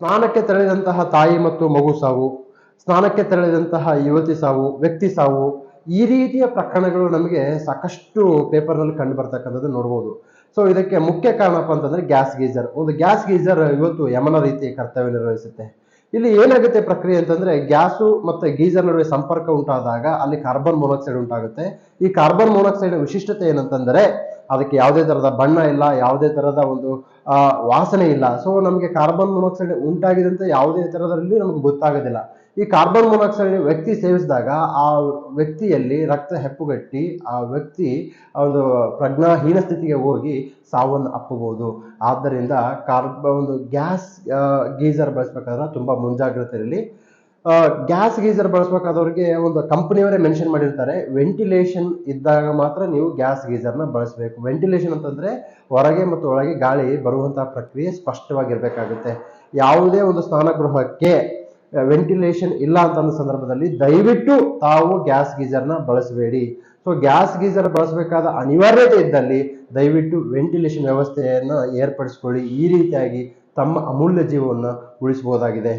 ಸ್ನಾನಕ್ಕೆ ತೆರಳಿದಂತಹ ತಾಯಿ ಮತ್ತು ಮಗು ಸಾವು, ಸ್ನಾನಕ್ಕೆ ತೆರಳಿದಂತಹ ಯುವತಿ ಸಾವು, ವ್ಯಕ್ತಿ ಸಾವು, ಈ ರೀತಿಯ ಪ್ರಕರಣಗಳು ನಮಗೆ ಸಾಕಷ್ಟು ಪೇಪರ್ನಲ್ಲಿ ಕಂಡು ಬರ್ತಕ್ಕಂಥದ್ದು ನೋಡ್ಬೋದು. ಸೊ, ಇದಕ್ಕೆ ಮುಖ್ಯ ಕಾರಣಪ್ಪ ಅಂತಂದ್ರೆ ಗ್ಯಾಸ್ ಗೀಜರ್. ಒಂದು ಗ್ಯಾಸ್ ಗೀಜರ್ ಇವತ್ತು ಯಮನ ರೀತಿ ಕರ್ತವ್ಯ ನಿರ್ವಹಿಸುತ್ತೆ. ಇಲ್ಲಿ ಏನಾಗುತ್ತೆ ಪ್ರಕ್ರಿಯೆ ಅಂತಂದ್ರೆ ಗ್ಯಾಸು ಮತ್ತೆ ಗೀಜರ್ ನಡುವೆ ಸಂಪರ್ಕ ಉಂಟಾದಾಗ ಅಲ್ಲಿ ಕಾರ್ಬನ್ ಮೊನಾಕ್ಸೈಡ್ ಉಂಟಾಗುತ್ತೆ. ಈ ಕಾರ್ಬನ್ ಮೊನಾಕ್ಸೈಡ್ ವಿಶಿಷ್ಟತೆ ಏನಂತಂದ್ರೆ ಅದಕ್ಕೆ ಯಾವುದೇ ತರದ ಬಣ್ಣ ಇಲ್ಲ, ಯಾವುದೇ ತರದ ಒಂದು ವಾಸನೆ ಇಲ್ಲ. ಸೊ ನಮಗೆ ಕಾರ್ಬನ್ ಮೊನಾಕ್ಸೈಡ್ ಉಂಟಾಗಿದೆ ಅಂತ ಯಾವುದೇ ತರದಲ್ಲಿ ನಮಗೆ ಗೊತ್ತಾಗೋದಿಲ್ಲ. ಈ ಕಾರ್ಬನ್ ಮೊನಾಕ್ಸೈಡ್ ವ್ಯಕ್ತಿ ಸೇವಿಸಿದಾಗ ಆ ವ್ಯಕ್ತಿಯಲ್ಲಿ ರಕ್ತ ಹೆಪ್ಪುಗಟ್ಟಿ ಆ ವ್ಯಕ್ತಿ ಒಂದು ಪ್ರಜ್ಞಾಹೀನ ಸ್ಥಿತಿಗೆ ಹೋಗಿ ಸಾವನ್ನು ಅಪ್ಪಬಹುದು. ಆದ್ದರಿಂದ ಕಾರ್ಬ, ಒಂದು ಗ್ಯಾಸ್ ಗೀಸರ್ ಬಳಸ್ಬೇಕಾದ್ರೆ ತುಂಬಾ ಮುಂಜಾಗ್ರತೆ ಇರಲಿ ಗ್ಯಾಸ್ ಗೀಸರ್ ಬಳಸಬೇಕಾದವ್ರಿಗೆ ಒಂದು ಕಂಪನಿಯವರೇ ಮೆನ್ಷನ್ ಮಾಡಿರ್ತಾರೆ. ವೆಂಟಿಲೇಷನ್ ಇದ್ದಾಗ ಮಾತ್ರ ನೀವು ಗ್ಯಾಸ್ ಗೀಸರ್ನ ಬಳಸಬೇಕು. ವೆಂಟಿಲೇಷನ್ ಅಂತಂದ್ರೆ ಹೊರಗೆ ಮತ್ತು ಒಳಗೆ ಗಾಳಿ ಬರುವಂತಹ ಪ್ರಕ್ರಿಯೆ ಸ್ಪಷ್ಟವಾಗಿರ್ಬೇಕಾಗುತ್ತೆ. ಯಾವುದೇ ಒಂದು ಸ್ನಾನಗೃಹಕ್ಕೆ ವೆಂಟಿಲೇಷನ್ ಇಲ್ಲ ಅಂತ ಸಂದರ್ಭದಲ್ಲಿ ದಯವಿಟ್ಟು ತಾವು ಗ್ಯಾಸ್ ಗೀಸರ್ನ ಬಳಸಬೇಡಿ. ಸೊ ಗ್ಯಾಸ್ ಗೀಸರ್ ಬಳಸಬೇಕಾದ ಅನಿವಾರ್ಯತೆ ಇದ್ದಲ್ಲಿ ದಯವಿಟ್ಟು ವೆಂಟಿಲೇಷನ್ ವ್ಯವಸ್ಥೆಯನ್ನು ಏರ್ಪಡಿಸ್ಕೊಳ್ಳಿ. ಈ ರೀತಿಯಾಗಿ ತಮ್ಮ ಅಮೂಲ್ಯ ಜೀವವನ್ನು ಉಳಿಸಬಹುದಾಗಿದೆ.